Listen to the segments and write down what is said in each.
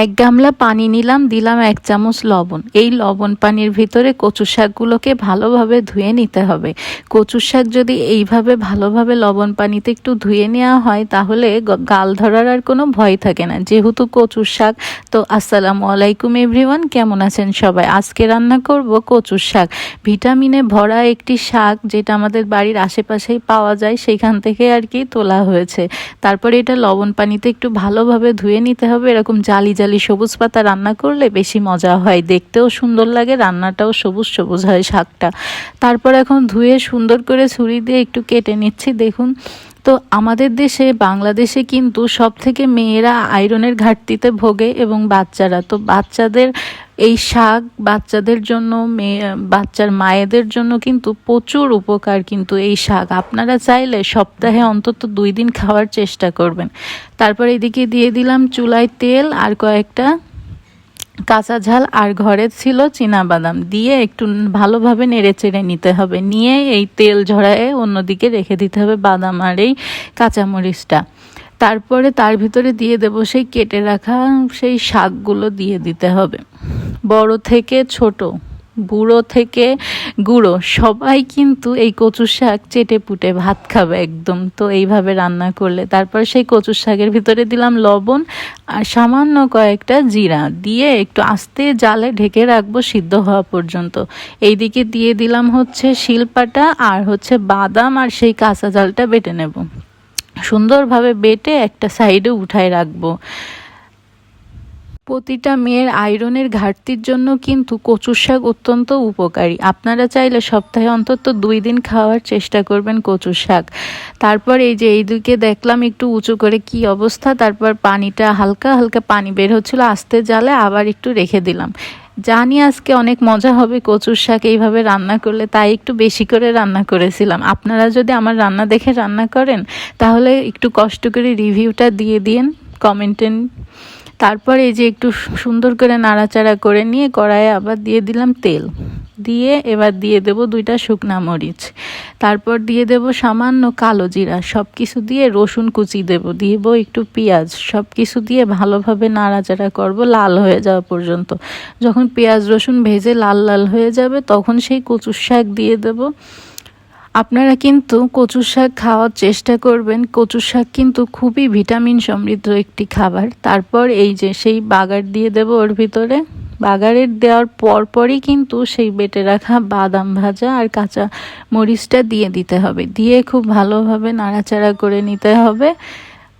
এক গামলা পানি নিলাম, দিলাম এক চামচ লবণ। এই লবণ পানির ভিতরে কচু শাকগুলোকে ভালোভাবে ধুয়ে নিতে হবে। কচু শাক যদি এইভাবে ভালোভাবে লবণ পানিতে একটু ধুয়ে নেওয়া হয়, তাহলে গাল ধরার আর কোনো ভয় থাকে না। যেহেতু কচুর শাক, তো আসসালামু আলাইকুম এভরিওয়ান, কেমন আছেন সবাই? আজকে রান্না করব কচুর শাক। ভিটামিনে ভরা একটি শাক যেটা আমাদের বাড়ির আশেপাশেই পাওয়া যায়, সেখান থেকে আর কি তোলা হয়েছে। তারপরে এটা লবণ পানিতে একটু ভালোভাবে ধুয়ে নিতে হবে। এরকম জালি জালি সবুজ পাতা রান্না করলে বেশি মজা হয়। দেখতেও সুন্দর লাগে, রান্নাটাও সবুজ সবুজ হয় শাকটা। তারপর এখন ধুয়ে সুন্দর করে ছুরি দিয়ে একটু কেটে নিচ্ছি, দেখুন। তো আমাদের দেশে, বাংলাদেশে কিন্তু সব থেকে মেয়েরা আয়রনের ঘাটতিতে ভোগে এবং বাচ্চারা। তো বাচ্চাদের এই শাক বাচ্চাদের জন্য, মেয়ে, বাচ্চার মায়েদের জন্য কিন্তু প্রচুর উপকার কিন্তু এই শাক। আপনারা চাইলে সপ্তাহে অন্তত দুই দিন খাওয়ার চেষ্টা করবেন। তারপর এদিকে দিয়ে দিলাম চুলায় তেল আর কয়েকটা কাঁচা ঝাল আর ঘরে ছিল বাদাম দিয়ে একটু ভালোভাবে নেড়ে চেড়ে নিতে হবে। নিয়ে এই তেল ঝরায়ে অন্যদিকে রেখে দিতে হবে বাদাম আর এই কাঁচামরিচটা। তারপরে তার ভিতরে দিয়ে দেবো সেই কেটে রাখা সেই শাকগুলো দিয়ে দিতে হবে। বড় থেকে ছোট, বুড়ো থেকে গুঁড়ো, সবাই কিন্তু এই কচু শাক চেটে পুটে ভাত খাবে একদম। তো এইভাবে রান্না করলে, তারপর সেই কচু শাকের ভিতরে দিলাম লবণ আর সামান্য কয়েকটা জিরা দিয়ে একটু আস্তে জালে ঢেকে রাখব সিদ্ধ হওয়া পর্যন্ত। এইদিকে দিয়ে দিলাম হচ্ছে শিলপাটা আর হচ্ছে বাদাম আর সেই কাঁচা জালটা বেটে নেব। সুন্দরভাবে বেটে একটা সাইডে উঠায় রাখব। প্রতিটা মেয়ের আয়রনের ঘাটতির জন্য কিন্তু কচুর শাক অত্যন্ত উপকারী। আপনারা চাইলে সপ্তাহে অন্তত দুই দিন খাওয়ার চেষ্টা করবেন কচুর শাক। তারপর এই যে এই দিকে দেখলাম একটু উঁচু করে কি অবস্থা, তারপর পানিটা হালকা হালকা পানি বের হচ্ছিল, আস্তে জালে আবার একটু রেখে দিলাম। জানি আজকে অনেক মজা হবে কচুর শাক এইভাবে রান্না করলে, তাই একটু বেশি করে রান্না করেছিলাম। আপনারা যদি আমার রান্না দেখে রান্না করেন, তাহলে একটু কষ্ট করে রিভিউটা দিয়ে দিন কমেন্টে। তারপর এই যে একটু সুন্দর করে নাড়াচাড়া করে নিয়ে কড়াইয়ে আবার দিয়ে দিলাম তেল। দিয়ে এবার দিয়ে দেব দুইটা শুকনা মরিচ। তারপর দিয়ে দেব সামান্য কালো জিরা সব কিছু দিয়ে রসুন কুচি দেব দিব একটু পেঁয়াজ সব কিছু দিয়ে ভালোভাবে নাড়াচাড়া করব, লাল হয়ে যাওয়া পর্যন্ত। যখন পেঁয়াজ, রসুন ভেজে লাল লাল হয়ে যাবে, তখন সেই কচুর শাক দিয়ে দেব। আপনারা কিন্তু কচু শাক খাওয়ার চেষ্টা করবেন। কচু শাক কিন্তু খুবই ভিটামিন সমৃদ্ধ একটি খাবার। তারপর এই যে সেই বাগার দিয়ে দেব ওর ভিতরে। বাগারের দেওয়ার পরপরই কিন্তু সেই বেটে রাখা বাদাম ভাজা আর কাঁচা মরিচটা দিয়ে দিতে হবে। দিয়ে খুব ভালোভাবে নাড়াচাড়া করে নিতে হবে।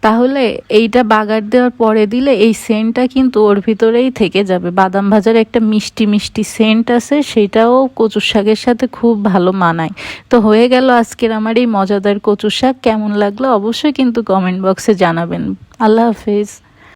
তাহলে এইটা বাগার দেওয়ার পরে দিলে এই সেন্টটা কিন্তু ওর ভিতরেই থেকে যাবে। বাদাম ভাজার একটা মিষ্টি মিষ্টি সেন্ট আছে, সেটাও কচুর শাকের সাথে খুব ভালো মানায়। তো হয়ে গেল আজকের আমার এই মজাদার কচুর শাক। কেমন লাগল অবশ্যই কিন্তু কমেন্ট বক্সে জানাবেন। আল্লাহ হাফেজ।